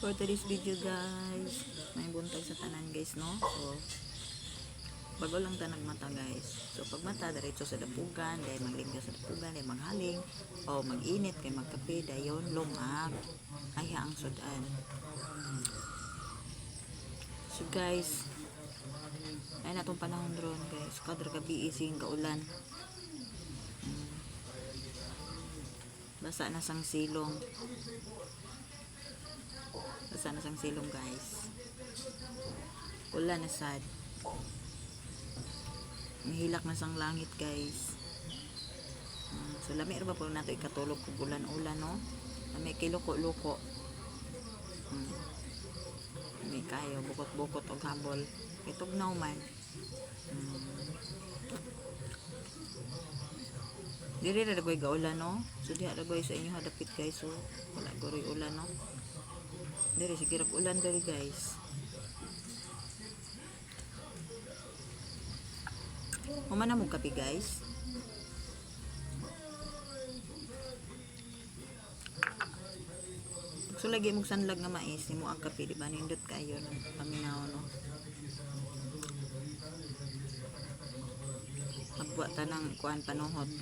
for today's video guys may buntag sa tanan guys no? So bago lang ta nagmata guys. So pag mata diretso sa dapugan dahil maglingga sa dapugan dahil maghaling o mag-init kay magkape dayon lumag ay ang sudan. So guys ay natong panahon ron guys. Kadra gabi ising kaulan. Mm. basa na sang silong na sang silong guys ulan na sad mahilak na sang langit guys Mm, so lami ba po nato ikatulog kung ulan-ulan no na may kiluko-luko mm. may kayo bukot-bukot og habol itugnaw man mm. Diri ra dagoy gaulan no. So diha dagoy sa inyo hadapit guys so wala goroy ulan no. Diri sige ra ulan diri guys. Humana mo kape guys. So lagi mo sanlag nga mais nimo ang kape di ba nindot kayo no paminaw no. Magbuat ta ng kuan panuhot.